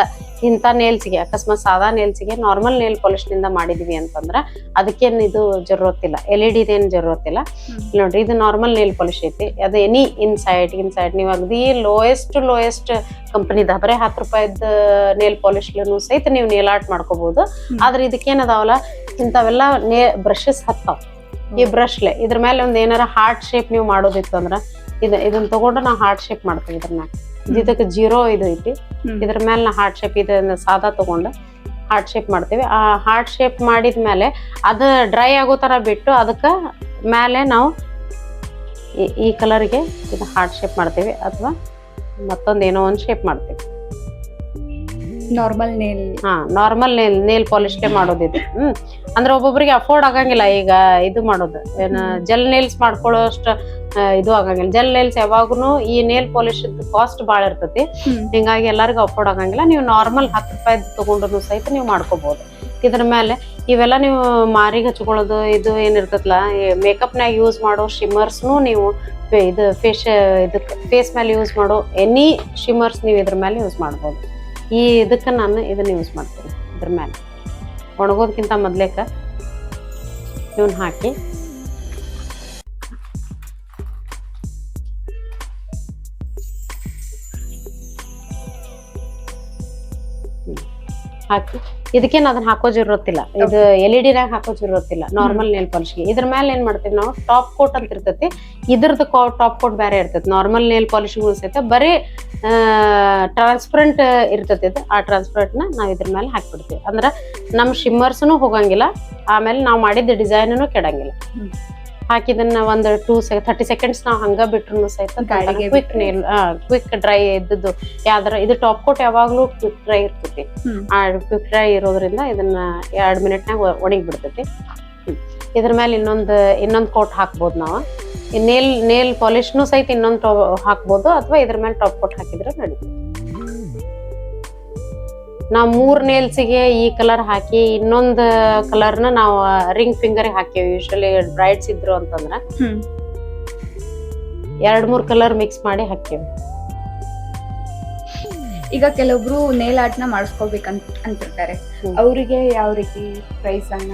ಇಂಥ ನೇಲ್ಸ್ಗೆ ಅಕಸ್ಮಾತ್ ಸಾದಾ ನೇಲ್ಸ್ಗೆ ನಾರ್ಮಲ್ ನೇಲ್ ಪಾಲಿಶ್ನಿಂದ ಮಾಡಿದೀವಿ ಅಂತಂದ್ರ ಅದಕ್ಕೇನು ಇದು ಜರೂರತ್ತಿಲ್ಲ ಎಲ್ ಇ ಡಿ ಏನ್ ಜರೂರತ್ತಿಲ್ಲ ಹ್ಮ್. ನೋಡ್ರಿ ಇದು ನಾರ್ಮಲ್ ನೇಲ್ ಪಾಲಿಶ್ ಐತಿ. ಅದು ಎನಿ ಇನ್ಸೈಡ್ ಇನ್ಸೈಡ್ ನೀವು ಅಗದಿ ಲೋಯೆಸ್ಟ್ ಲೋಯೆಸ್ಟ್ ಕಂಪನಿದ ಬರೇ ಹತ್ತು ರೂಪಾಯಿದ ನೇಲ್ ಪಾಲಿಶ್ಲೂ ಸಹಿತ ನೀವು ನೇಲ್ ಆರ್ಟ್ ಮಾಡ್ಕೋಬಹುದು. ಆದ್ರೆ ಇದಕ್ಕೇನದಾವಲ್ಲ ಇಂಥವೆಲ್ಲ ನೇ ಬ್ರಷಸ್ ಹತ್ತಾವ. ಈ ಬ್ರಷ್ಲೆ ಇದ್ರ ಮೇಲೆ ಒಂದು ಏನಾರ ಹಾರ್ಟ್ ಶೇಪ್ ನೀವು ಮಾಡೋದಿತ್ತು ಅಂದ್ರೆ ಇದ ಇದನ್ನ ತಗೊಂಡು ನಾವು ಹಾರ್ಟ್ ಶೇಪ್ ಮಾಡ್ತೀವಿ ಇದ್ರನ್ನ. ಇದಕ್ಕೆ ಜೀರೋ ಇದು ಐತಿ. ಇದ್ರ ಮೇಲೆ ನಾ ಹಾರ್ಟ್ ಶೇಪ್ ಇದನ್ನ ಸಾದಾ ತಗೊಂಡು ಹಾರ್ಟ್ ಶೇಪ್ ಮಾಡ್ತೀವಿ. ಆ ಹಾರ್ಟ್ ಶೇಪ್ ಮಾಡಿದ್ಮೇಲೆ ಅದು ಡ್ರೈ ಆಗೋ ತರ ಬಿಟ್ಟು ಅದಕ್ಕೆ ಮೇಲೆ ನಾವು ಈ- ಕಲರಿಗೆ ಇದು ಹಾರ್ಟ್ ಶೇಪ್ ಮಾಡ್ತೀವಿ ಅಥವಾ ಮತ್ತೊಂದು ಏನೋ ಒಂದು ಶೇಪ್ ಮಾಡ್ತೀವಿ. ನಾರ್ಮಲ್ ನೇಲ್ ಹಾ ನಾರ್ಮಲ್ ನೇಲ್ ನೇಲ್ ಪಾಲಿಶ್ಗೆ ಮಾಡೋದಿದೆ ಹ್ಮ್. ಅಂದ್ರೆ ಒಬ್ಬೊಬ್ರಿಗೆ ಅಫೋರ್ಡ್ ಆಗಂಗಿಲ್ಲ ಈಗ ಇದು ಮಾಡೋದು. ಏನ ಜೆಲ್ ನೇಲ್ಸ್ ಮಾಡ್ಕೊಳ್ಳೋ ಅಷ್ಟ ಇದು ಆಗಂಗಿಲ್ಲ. ಜೆಲ್ ನೇಲ್ಸ್ ಯಾವಾಗೂ ಈ ನೇಲ್ ಪಾಲಿಶ್ ಕಾಸ್ಟ್ ಬಾಳ ಇರ್ತೈತಿ. ಹಿಂಗಾಗಿ ಎಲ್ಲರಿಗೂ ಅಫೋರ್ಡ್ ಆಗಂಗಿಲ್ಲ. ನೀವು ನಾರ್ಮಲ್ ಹತ್ತು ರೂಪಾಯಿ ತಗೊಂಡ್ರು ಸಹಿತ ನೀವು ಮಾಡ್ಕೋಬಹುದು ಇದ್ರ ಮೇಲೆ ಇವೆಲ್ಲ ನೀವು ಮಾರಿಗೆ ಹಚ್ಕೊಳ್ಳೋದು ಇದು ಏನಿರ್ತೈತಲ್ಲ ಮೇಕಪ್ನಾಗ ಯೂಸ್ ಮಾಡೋ ಶಿಮ್ಮರ್ಸ್ನು ನೀವು ಇದು ಫೇಶ್ ಇದು ಫೇಸ್ ಮೇಲೆ ಯೂಸ್ ಮಾಡೋ ಎನಿ ಶಿಮ್ಮರ್ಸ್ ನೀವು ಇದ್ರ ಮೇಲೆ ಯೂಸ್ ಮಾಡ್ಬೋದು. ಈ ಇದಕ್ಕೆ ನಾನು ಇದನ್ನ ಯೂಸ್ ಮಾಡ್ತೀನಿ. ಇದ್ರ ಮೇಲೆ ಒಣಗೋದಕ್ಕಿಂತ ಮೊದ್ಲೇಕ ಇವನ್ ಹಾಕಿ ಹಾಕಿ ಇದಕ್ಕೇನು ಅದನ್ನ ಹಾಕೋ ಇರೋತಿಲ್ಲ ಇದು ಎಲ್ ಇ ಡಿನಾಗ ಹಾಕೋ ಇರೋತಿಲ್ಲ ನಾರ್ಮಲ್ ನೇಲ್ ಪಾಲಿಶ್ಗೆ ಇದ್ರ ಮೇಲೆ ಏನ್ ಮಾಡ್ತೀವಿ ನಾವು? ಟಾಪ್ ಕೋಟ್ ಅಂತ ಇರ್ತೈತಿ. ಇದ್ರದ್ದು ಟಾಪ್ ಕೋಟ್ ಬೇರೆ ಇರ್ತೈತಿ. ನಾರ್ಮಲ್ ನೇಲ್ ಪಾಲಿಶ್ಗೂ ಸಹಿತ ಬರೀ ಟ್ರಾನ್ಸ್ಪರೆಂಟ್ ಇರ್ತೈತಿ ಇದು ಆ ಟ್ರಾನ್ಸ್ಪರೆಂಟ್ನ ನಾವು ಇದ್ರ ಮೇಲೆ ಹಾಕ್ಬಿಡ್ತೀವಿ. ಅಂದ್ರೆ ನಮ್ಮ ಶಿಮ್ಮರ್ಸ್ನು ಹೋಗಂಗಿಲ್ಲ. ಆಮೇಲೆ ನಾವು ಮಾಡಿದ ಡಿಸೈನೂ ಕೆಡಂಗಿಲ್ಲ. ಹಾಕಿದನ್ನ ಒಂದು ಟೂ ಸೆ ಥರ್ಟಿ ಸೆಕೆಂಡ್ಸ್ ನಾವು ಹಂಗ ಬಿಟ್ರು. ಸಹಿತ ಕ್ವಿಕ್ ನೇಲ್ ಕ್ವಿಕ್ ಡ್ರೈ ಇದ್ದದ್ದು. ಯಾವ್ದಾರ ಇದು ಟಾಪ್ ಕೋಟ್ ಯಾವಾಗ್ಲೂ ಕ್ವಿಕ್ ಡ್ರೈ ಇರ್ತೈತಿ. ಆ ಕ್ವಿಕ್ ಡ್ರೈ ಇರೋದ್ರಿಂದ ಇದನ್ನ ಎರಡ್ ಮಿನಿಟ್ನಾಗ ಒಣಗಿ ಬಿಡ್ತೈತಿ. ಇದ್ರ ಮೇಲೆ ಇನ್ನೊಂದು ಇನ್ನೊಂದು ಕೋಟ್ ಹಾಕ್ಬೋದು ನಾವು. ನೇಲ್ ನೇಲ್ ಪಾಲಿಶ್ನು ಸಹಿತ ಇನ್ನೊಂದು ಹಾಕ್ಬೋದು ಅಥವಾ ಇದ್ರ ಮೇಲೆ ಟಾಪ್ ಕೋಟ್ ಹಾಕಿದ್ರೆ ನಡೀತದೆ ನಾವು ಮೂರು ನೇಲ್ಸಿಗೆ ಈ ಕಲರ್ ಹಾಕಿ ಇನ್ನೊಂದು ಕಲರ್ನ ನಾವು ರಿಂಗ್ ಫಿಂಗರ್ ಹಾಕೇವಿ ಯೂಶಲಿ ಬ್ರೈಡ್ಸ್ ಇದ್ರು ಅಂತಂದ್ರ. ಎರಡ್ ಮೂರ್ ಕಲರ್ ಮಿಕ್ಸ್ ಮಾಡಿ ಹಾಕೇವಿ ಈಗ ಕೆಲವೊಬ್ರು ನೇಲ್ ಆರ್ಟ್ನ ನ ಮಾಡಿಸ್ಕೋಬೇಕಂತ ಅಂತಿರ್ತಾರೆ. ಅವರಿಗೆ ಯಾವ ರೀತಿ ಪ್ರೈಸ್ ಅನ್ನ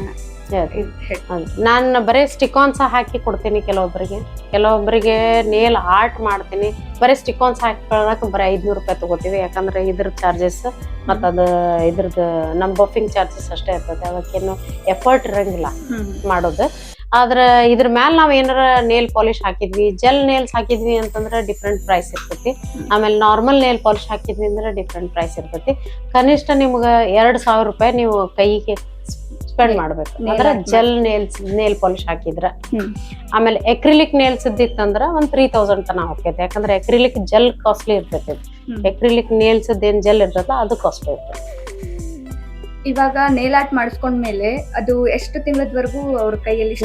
ನಾನು ಬರೀ ಸ್ಟಿಕಾನ್ಸ್ ಹಾಕಿ ಕೊಡ್ತೀನಿ ಕೆಲವೊಬ್ಬರಿಗೆ ಕೆಲವೊಬ್ಬರಿಗೆ ನೇಲ್ ಆರ್ಟ್ ಮಾಡ್ತೀನಿ. ಬರೀ ಸ್ಟಿಕಾನ್ಸ್ ಹಾಕೊಳ್ಳೋಕೆ ಬರೀ ಐದ್ನೂರು ರೂಪಾಯಿ ತಗೋತೀವಿ. ಯಾಕಂದ್ರೆ ಇದ್ರ ಚಾರ್ಜಸ್ ಮತ್ತು ಅದು ಇದ್ರದ್ದು ನಮ್ಮ ಬಫಿಂಗ್ ಚಾರ್ಜಸ್ ಅಷ್ಟೇ ಇರ್ತದೆ. ಅದಕ್ಕೇನು ಎಫರ್ಟ್ ಇರಂಗಿಲ್ಲ. ಮಾಡೋದು. ಆದ್ರೆ ಇದ್ರ ಮ್ಯಾಲ ನಾವ್ ಏನಾರ ನೇಲ್ ಪಾಲಿಶ್ ಹಾಕಿದ್ವಿ ಜೆಲ್ ನೇಲ್ಸ್ ಹಾಕಿದ್ವಿ ಅಂತಂದ್ರೆ ಡಿಫ್ರೆಂಟ್ ಪ್ರೈಸ್ ಇರ್ತೈತಿ. ಆಮೇಲೆ ನಾರ್ಮಲ್ ನೇಲ್ ಪಾಲಿಶ್ ಹಾಕಿದ್ವಿ ಅಂದ್ರೆ ಡಿಫ್ರೆಂಟ್ ಪ್ರೈಸ್ ಇರ್ತೈತಿ. ಕನಿಷ್ಠ ನಿಮ್ಗೆ ಎರಡ್ ಸಾವಿರ ರೂಪಾಯಿ ನೀವು ಕೈಗೆ ಸ್ಪೆಂಡ್ ಮಾಡ್ಬೇಕು. ಅಂದ್ರೆ ಜೆಲ್ ನೇಲ್ಸ್ ನೇಲ್ ಪಾಲಿಶ್ ಹಾಕಿದ್ರ. ಆಮೇಲೆ ಎಕ್ರಿಲಿಕ್ ನೇಲ್ಸ್ ಇದ್ದಿತ್ತಂದ್ರ ಒಂದ್ ತ್ರೀ ತೌಸಂಡ್ ತನ ಹೋಗ್ತೈತೆ. ಯಾಕಂದ್ರೆ ಎಕ್ರಿಲಿಕ್ ಜೆಲ್ ಕಾಸ್ಟ್ಲಿ ಇರ್ತೈತಿ. ಎಕ್ರಿಲಿಕ್ ನೇಲ್ಸ್ ಏನ್ ಜೆಲ್ ಇರ್ತದ ಅದು ಕಾಸ್ಟ್ಲಿ ಇರ್ತೈತಿ. ಇವಾಗ ನೇಲ್ ಆರ್ಟ್ ಮಾಡಿಸ್ಕೊಂಡ್ಮೇಲೆ ಅದು ಎಷ್ಟು ತಿಂಗಳದವರೆಗೂ ಅವ್ರ ಕೈಯಲ್ಲಿ?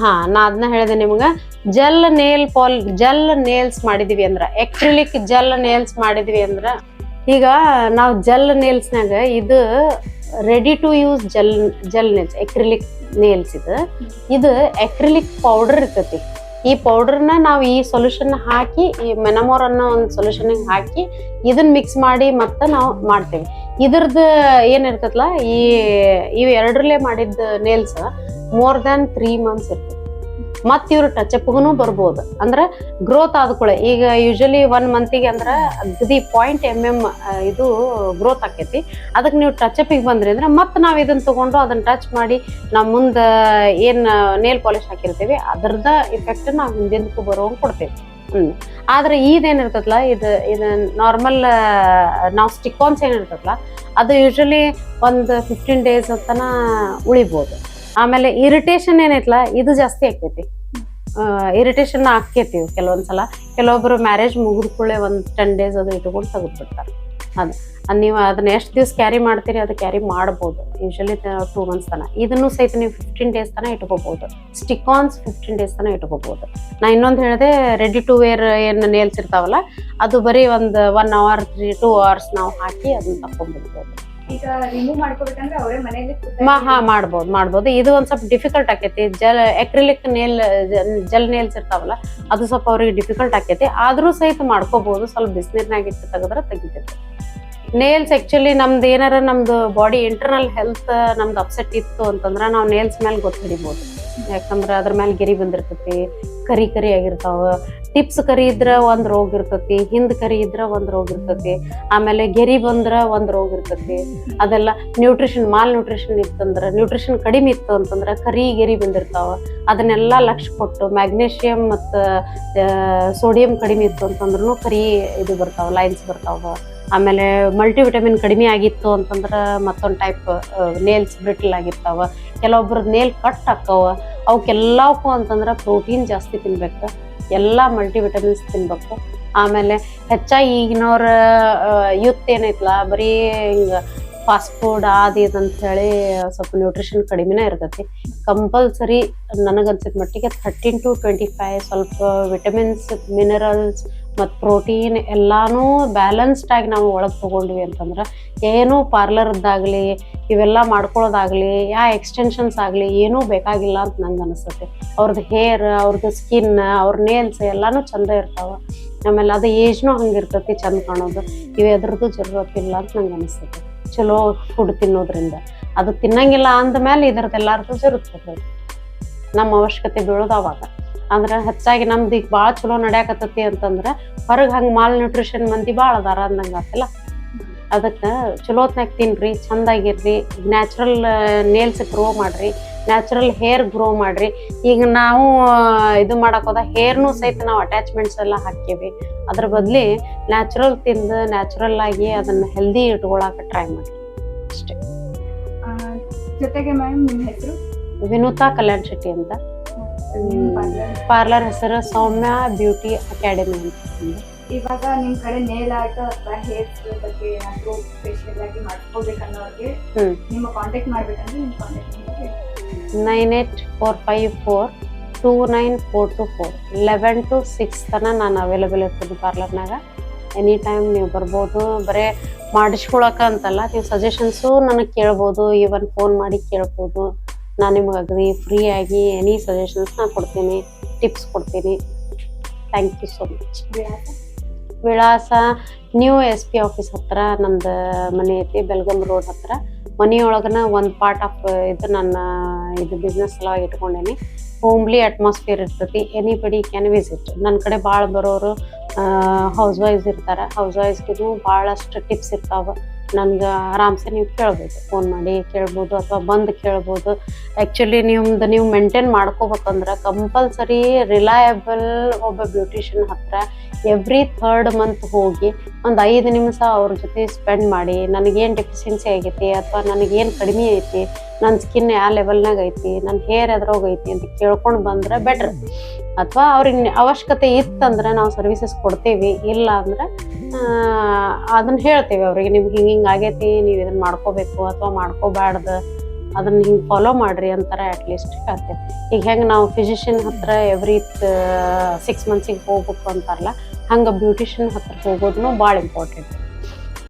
ಹಾ ನಾ ಅದನ್ನ ಹೇಳಿದೆ ನಿಮ್ಗೆ. ಜೆಲ್ ನೇಲ್ ಪಾಲ್ ಜೆಲ್ ನೇಲ್ಸ್ ಮಾಡಿದೀವಿ ಅಂದ್ರ ಎಕ್ರಿಲಿಕ್ ಜೆಲ್ ನೇಲ್ಸ್ ಮಾಡಿದ್ವಿ ಅಂದ್ರ ಈಗ ನಾವು ಜೆಲ್ ನೇಲ್ಸ್ನಾಗ ಇದು ready to use gel gel nails acrylic nails ಇದು. ಇದು ಎಕ್ರಿಲಿಕ್ ಪೌಡರ್ ಇರ್ತೈತಿ. ಈ ಪೌಡರ್ನ ನಾವು ಈ ಸೊಲ್ಯೂಷನ್ ಹಾಕಿ, ಈ ಮೆನಮೋರ್ ಅನ್ನೋ ಒಂದು ಸೊಲ್ಯೂಷನ್ ಹಾಕಿ ಇದನ್ನ ಮಿಕ್ಸ್ ಮಾಡಿ ಮತ್ತೆ ನಾವು ಮಾಡ್ತೇವೆ. ಇದ್ರದ್ದು ಏನಿರ್ತೈತಲ್ಲ ಈ, ಇವು ಎರಡರಲ್ಲೇ ಮಾಡಿದ್ದ nails more than three months ಇರ್ತೈತಿ. ಮತ್ ಇವ್ರು ಟಚ್ ಬರ್ಬೋದು. ಅಂದ್ರೆ ಗ್ರೋತ್ ಆದ್ಕೂಳೆ ಈಗ ಯೂಶಲಿ ಒನ್ ಮಂತಿಗೆ ಅಂದ್ರೆ ಅಗದಿ ಪಾಯಿಂಟ್ ಎಂ ಎಂ ಇದು ಗ್ರೋತ್ ಆಕೈತಿ. ಅದಕ್ಕೆ ನೀವು ಟಚ್ ಅಪ್ಪಿಗೆ ಬಂದ್ರಿ ಅಂದ್ರೆ ಮತ್ತೆ ನಾವು ಇದನ್ನ ತಗೊಂಡು ಅದನ್ನ ಟಚ್ ಮಾಡಿ ನಮ್ಮ ಮುಂದೆ ಏನ್ ನೇಲ್ ಪಾಲಿಶ್ ಹಾಕಿರ್ತೀವಿ, ಅದರದ ಇಫೆಕ್ಟ್ ನಾವು ಹಿಂದಿಂದಕ್ಕೂ ಬರೋಂಗ್ ಕೊಡ್ತೇವೆ. ಹ್ಮ್. ಆದ್ರೆ ಇದೇನಿರ್ತದಲ್ಲ ಇದು ಇದು ನಾರ್ಮಲ್ ನಾವು ಸ್ಟಿಕಾನ್ಸ್ ಏನಿರ್ತದಲ್ಲ ಅದು ಯೂಶಲಿ ಒಂದು ಫಿಫ್ಟೀನ್ ಡೇಸ್ ತನ ಉಳಿಬೋದು. ಆಮೇಲೆ ಇರಿಟೇಷನ್ ಏನೈತಲ್ಲ ಇದು ಜಾಸ್ತಿ ಆಕೈತಿ. ಇರಿಟೇಷನ್ ಆಕೈತಿ ಕೆಲವೊಂದ್ಸಲ. ಕೆಲವೊಬ್ರು ಮ್ಯಾರೇಜ್ ಮುಗಿದ್ಕೊಳ್ಳೆ ಒಂದು ಟೆನ್ ಡೇಸ್ ಅದು ಇಟ್ಕೊಂಡು ತೆಗೆದ್ಬಿಡ್ತಾರೆ. ಅದು, ಅದ್ ನೀವು ಅದನ್ನ ಎಷ್ಟು ದಿವ್ಸ ಕ್ಯಾರಿ ಮಾಡ್ತೀರಿ ಅದು ಕ್ಯಾರಿ ಮಾಡ್ಬೋದು. ಯೂಶಲಿ ಟೂ ಮಂತ್ಸ್ ತನ. ಇದನ್ನು ಸಹಿತ ನೀವು ಫಿಫ್ಟೀನ್ ಡೇಸ್ ತನ ಇಟ್ಕೋಬಹುದು ಸ್ಟಿಕಾನ್ಸ್ ಫಿಫ್ಟೀನ್ ಡೇಸ್ ತನ ಇಟ್ಕೋಬಹುದು ನಾ ಇನ್ನೊಂದು ಹೇಳಿದೆ ರೆಡಿ ಟು ವೇರ್ ಏನು ನೇಲ್ಸ್ ಇರ್ತಾವಲ್ಲ, ಅದು ಬರೀ ಒಂದು one hour three two hours ನಾವು ಹಾಕಿ ಅದನ್ನ ತಕೊಂಡ್ಬಿಡ್ಬೋದು ಈಗ ರಿಮೂವ್ ಮಾಡ್ಕೋಬೇಕಂದ್ರೆ ಅವರೇ ಮನೆಯಲ್ಲಿ ಮಾ ಹಾ ಮಾಡ್ಬೋದು ಮಾಡ್ಬೋದು. ಇದು ಒಂದ್ ಸ್ವಲ್ಪ ಡಿಫಿಕಲ್ಟ್ ಆಕೈತಿ. Gel acrylic nail gel nails ಇರ್ತಾವಲ್ಲ ಅದು ಸ್ವಲ್ಪ ಅವ್ರಿಗೆ ಡಿಫಿಕಲ್ಟ್ ಆಕೈತಿ. ಆದ್ರೂ ಸಹಿತ ಮಾಡ್ಕೋಬಹುದು ಸ್ವಲ್ಪ ಬಿಸಿನೀರ್ನಾಗ ಇಟ್ಟು ತೆಗೆದ್ರೆ ತೆಗಿತೈತಿ. ನೇಲ್ಸ್ ಆಕ್ಚುಲಿ ನಮ್ದು ಏನಾರ ನಮ್ದು ಬಾಡಿ ಇಂಟರ್ನಲ್ ಹೆಲ್ತ್ ನಮ್ದು ಅಪ್ಸೆಟ್ ಇತ್ತು ಅಂತಂದ್ರೆ ನಾವು ನೇಲ್ಸ್ ಮೇಲೆ ಗೊತ್ತು ಹಿಡಿಬೋದು. ಯಾಕಂದ್ರೆ ಅದ್ರ ಮೇಲೆ ಗಿರಿ ಬಂದಿರ್ತೈತಿ. ಕರಿ ಕರಿ ಆಗಿರ್ತಾವ. ಟಿಪ್ಸ್ ಕರಿ ಇದ್ರ ಒಂದ್ ರೋಗ ಇರ್ತತಿ, ಹಿಂದ್ ಕರಿ ಇದ್ರ ಒಂದ್ ರೋಗ ಇರ್ತತಿ, ಆಮೇಲೆ ಗೆರಿ ಬಂದ್ರ ಒಂದ್ ರೋಗ ಇರ್ತತಿ. ಅದೆಲ್ಲ ನ್ಯೂಟ್ರಿಷನ್ ಮಾಲ್ ನ್ಯೂಟ್ರಿಷನ್ ಇತ್ತಂದ್ರ ನ್ಯೂಟ್ರಿಷನ್ ಕಡಿಮೆ ಇತ್ತು ಅಂತಂದ್ರ ಕರಿ ಗೆರಿ ಬಂದಿರ್ತಾವ. ಅದನ್ನೆಲ್ಲ ಲಕ್ಷ ಕೊಟ್ಟು ಮ್ಯಾಗ್ನೇಷಿಯಂ ಮತ್ತ ಸೋಡಿಯಂ ಕಡಿಮೆ ಇತ್ತು ಅಂತಂದ್ರೂ ಕರಿ ಇದು ಬರ್ತಾವ ಲೈನ್ಸ್ ಬರ್ತಾವ. ಆಮೇಲೆ ಮಲ್ಟಿವಿಟಮಿನ್ ಕಡಿಮೆ ಆಗಿತ್ತು ಅಂತಂದ್ರೆ ಮತ್ತೊಂದು ಟೈಪ್ ನೇಲ್ಸ್ ಬ್ರಿಟಲ್ ಆಗಿರ್ತಾವ. ಕೆಲವೊಬ್ರದ್ದು ನೇಲ್ ಕಟ್ ಆಕ್ಕವ ಅವಕ್ಕೆಲ್ಲಕ್ಕೂ ಅಂತಂದ್ರೆ ಪ್ರೋಟೀನ್ ಜಾಸ್ತಿ ತಿನ್ಬೇಕು. ಎಲ್ಲ ಮಲ್ಟಿವಿಟಮಿನ್ಸ್ ತಿನ್ಬೇಕು. ಆಮೇಲೆ ಹೆಚ್ಚಾಗಿ ಈಗಿನವ್ರ ಯೂತ್ ಏನೈತಲ್ಲ ಬರೀ ಹಿಂಗೆ ಫಾಸ್ಟ್ ಫುಡ್ ಅದು ಇದು ಹೇಳಿ ಸ್ವಲ್ಪ ನ್ಯೂಟ್ರಿಷನ್ ಕಡಿಮೆನೇ ಇರ್ತೈತಿ. ಕಂಪಲ್ಸರಿ ನನಗನ್ಸಿದ ಮಟ್ಟಿಗೆ ಥರ್ಟೀನ್ ಟು ಟ್ವೆಂಟಿ ಫೈವ್ ಸ್ವಲ್ಪ ವಿಟಮಿನ್ಸ್ ಮಿನರಲ್ಸ್ ಮತ್ತು ಪ್ರೋಟೀನ್ ಎಲ್ಲನೂ ಬ್ಯಾಲೆನ್ಸ್ಡಾಗಿ ನಾವು ಒಳಗೆ ತೊಗೊಂಡ್ವಿ ಅಂತಂದ್ರೆ ಏನೂ ಪಾರ್ಲರ್ದ್ದಾಗಲಿ ಇವೆಲ್ಲ ಮಾಡ್ಕೊಳ್ಳೋದಾಗಲಿ ಯಾ ಎಕ್ಸ್ಟೆನ್ಷನ್ಸ್ ಆಗಲಿ ಏನೂ ಬೇಕಾಗಿಲ್ಲ ಅಂತ ನಂಗೆ ಅನಿಸುತ್ತೆ. ಅವ್ರದ್ದು ಹೇರ್ ಅವ್ರದ್ದು ಸ್ಕಿನ್ ಅವ್ರ ನೇಲ್ಸ್ ಎಲ್ಲನೂ ಚಂದ ಇರ್ತಾವೆ. ಆಮೇಲೆ ಅದು ಏಜ್ನೂ ಹಂಗೆ ಇರ್ತೈತಿ ಚಂದ ಕಾಣೋದು. ಇವೆದ್ರದ್ದು ಜರೂರತ್ ಇಲ್ಲ ಅಂತ ನಂಗೆ ಅನಿಸ್ತೈತಿ. ಚಲೋ ಫುಡ್ ತಿನ್ನೋದ್ರಿಂದ. ಅದು ತಿನ್ನಂಗಿಲ್ಲ ಅಂದಮೇಲೆ ಇದ್ರದ್ದು ಎಲ್ಲರದ್ದು ಜರುತ್ತದೆ ನಮ್ಮ ಅವಶ್ಯಕತೆ ಬೀಳೋದು ಅವಾಗ. ಅಂದ್ರೆ ಹೆಚ್ಚಾಗಿ ನಮ್ದು ಈಗ ಭಾಳ ಚಲೋ ನಡ್ಯಾಕತ್ತತಿ ಅಂತಂದ್ರೆ ಹೊರಗೆ ಹಂಗೆ ಮಾಲ್ ನ್ಯೂಟ್ರಿಷನ್ ಮಂದಿ ಭಾಳ ಅದಾರ ಅಂದಂಗೆ ಆತಲ್ಲ. ಅದಕ್ಕೆ ಚಲೋತ್ನಾಗ ತಿನ್ರಿ ಚಂದಾಗಿರ್ರಿ ನ್ಯಾಚುರಲ್ ನೇಲ್ಸ್ ಗ್ರೋ ಮಾಡ್ರಿ ನ್ಯಾಚುರಲ್ ಹೇರ್ ಗ್ರೋ ಮಾಡ್ರಿ. ಈಗ ನಾವು ಇದು ಮಾಡಕ್ ಹೋದ ಹೇರ್ನು ಸಹಿತ ನಾವು ಅಟ್ಯಾಚ್ಮೆಂಟ್ಸ್ ಎಲ್ಲ ಹಾಕೀವಿ ಅದ್ರ ಬದ್ಲಿ ನ್ಯಾಚುರಲ್ ತಿಂದು ನ್ಯಾಚುರಲ್ ಆಗಿ ಅದನ್ನ ಹೆಲ್ದಿ ಇಟ್ಕೊಳಕ ಟ್ರೈ ಮಾಡ್ರಿ. ಅಷ್ಟೇ. ಜೊತೆಗೆ ಮ್ಯಾಮ್ ನಿಮ್ಮ ಹೆಸರು? ವಿನೂತಾ ಕಲ್ಯಾಣ್ ಶೆಟ್ಟಿ ಅಂತ. ಪಾರ್ಲರ್ ಹೆಸರು ಸೌಮ್ಯ ಬ್ಯೂಟಿ ಅಕಾಡೆಮಿ ಅಂತ ಇವಾಗ ನಿಮ್ ಕಡೆ ನೇಲ್ ಆರ್ಟ್ ಅಥವಾ ಹೇರ್ ಬಗ್ಗೆ ಏನಾದ್ರು ಸ್ಪೆಷಲ್ ಆಗಿ ಮಾಡ್ಕೋಬೇಕನ್ನೋರ್ಗೆ. ನಿಮ್ಮ ಕಾಂಟ್ಯಾಕ್ಟ್ ಮಾಡ್ಬೇಕಂದ್ರೆ ನಿಮ್ contact nine eight four five four two nine four two four eleven to six ತನಕ ನಾನು ಅವೈಲೇಬಲ್ ಇರ್ತೀನಿ ಪಾರ್ಲರ್ನಾಗ. ಎನಿ ಟೈಮ್ ನೀವು ಬರ್ಬೋದು ಬರೇ ಮಾಡಿಸ್ಕೊಳಕ ಅಂತಲ್ಲ ನೀವು ಸಜೆಷನ್ಸು ನನಗೆ ಕೇಳ್ಬೋದು ಈವನ್ ಫೋನ್ ಮಾಡಿ ಕೇಳ್ಬೋದು. ನಾನು ನಿಮ್ಗೆ ಅಗ್ರಿ ಫ್ರೀಯಾಗಿ ಎನಿ ಸಜೆಷನ್ಸ್ ನಾನು ಕೊಡ್ತೀನಿ ಟಿಪ್ಸ್ ಕೊಡ್ತೀನಿ. ಥ್ಯಾಂಕ್ ಯು ಸೋ ಮಚ್ ವಿಳಾಸ ವಿಳಾಸ ನ್ಯೂ ಎಸ್ ಪಿ ಆಫೀಸ್ ಹತ್ರ, ನಂದು ಮನೆ ಐತಿ ಬೆಲ್ಗಮ್ ರೋಡ್ ಹತ್ರ. ಮನೆಯೊಳಗನ ಒಂದು ಪಾರ್ಟ್ ಆಫ್ ಇದು ನನ್ನ, ಇದು ಬಿಸ್ನೆಸ್ ಎಲ್ಲ ಇಟ್ಕೊಂಡೇನಿ. ಹೋಮ್ಲಿ ಅಟ್ಮಾಸ್ಫಿಯರ್ ಇರ್ತೈತಿ ಎನಿ ಬಡಿ ಕ್ಯಾನ್ ವಿಸಿಟ್ ನನ್ನ ಕಡೆ ಭಾಳ ಬರೋರು ಹೌಸ್ ವೈಫ್ಸ್ ಇರ್ತಾರೆ. ಹೌಸ್ ವೈಫ್ಸ್ಗೂ ಭಾಳಷ್ಟು ಟಿಪ್ಸ್ ಇರ್ತಾವೆ. ನನ್ಗೆ ಆರಾಮ್ಸೆ ನೀವು ಕೇಳ್ಬೋದು ಫೋನ್ ಮಾಡಿ ಕೇಳ್ಬೋದು ಅಥವಾ ಬಂದು ಕೇಳ್ಬೋದು. ಆ್ಯಕ್ಚುಲಿ ನಿಮ್ದು ನೀವು ಮೇಂಟೈನ್ ಮಾಡ್ಕೋಬೇಕಂದ್ರೆ ಕಂಪಲ್ಸರಿ ರಿಲಯಬಲ್ ಒಬ್ಬ ಬ್ಯೂಟಿಷಿಯನ್ ಹತ್ರ ಎವ್ರಿ ಥರ್ಡ್ ಮಂತ್ ಹೋಗಿ ಒಂದು ಐದು ನಿಮಿಷ ಅವ್ರ ಜೊತೆ ಸ್ಪೆಂಡ್ ಮಾಡಿ ನನಗೇನು ಡೆಫಿಷಿಯನ್ಸಿ ಆಗೈತಿ ಅಥವಾ ನನಗೇನು ಕಡಿಮೆ ಐತಿ ನನ್ನ ಸ್ಕಿನ್ ಯಾವ ಲೆವೆಲ್ನಾಗ ಐತಿ ನನ್ನ ಹೇರ್ ಎದ್ರೋಗೈತಿ ಅಂತ ಕೇಳ್ಕೊಂಡು ಬಂದ್ರೆ ಬೆಟ್ರ್ ಅಥವಾ ಅವ್ರಿಗೆ ಅವಶ್ಯಕತೆ ಇತ್ತಂದ್ರೆ ನಾವು ಸರ್ವಿಸಸ್ ಕೊಡ್ತೀವಿ ಇಲ್ಲ ಅಂದ್ರೆ ಅದನ್ನ ಹೇಳ್ತೀವಿ ಅವ್ರಿಗೆ, ನಿಮ್ಗೆ ಹಿಂಗೆ ಹಿಂಗೆ ಆಗೈತಿ, ನೀವು ಇದನ್ನ ಮಾಡ್ಕೋಬೇಕು ಅಥವಾ ಮಾಡ್ಕೋಬಾರ್ದು, ಅದನ್ನ ಹಿಂಗೆ ಫಾಲೋ ಮಾಡ್ರಿ ಅಂತಾರೆ ಅಟ್ಲೀಸ್ಟ್ ಹೇಳ್ತೇವೆ. ಈಗ ಹೆಂಗೆ ನಾವು ಫಿಸಿಷಿಯನ್ ಹತ್ರ ಎವ್ರಿ ಸಿಕ್ಸ್ ಮಂತ್ಸಿಗೆ ಹೋಗ್ಬೇಕು ಅಂತಾರಲ್ಲ, ಹಂಗ ಬ್ಯೂಟಿಷಿಯನ್ ಹತ್ರ ಹೋಗೋದು ಭಾಳ ಇಂಪಾರ್ಟೆಂಟ್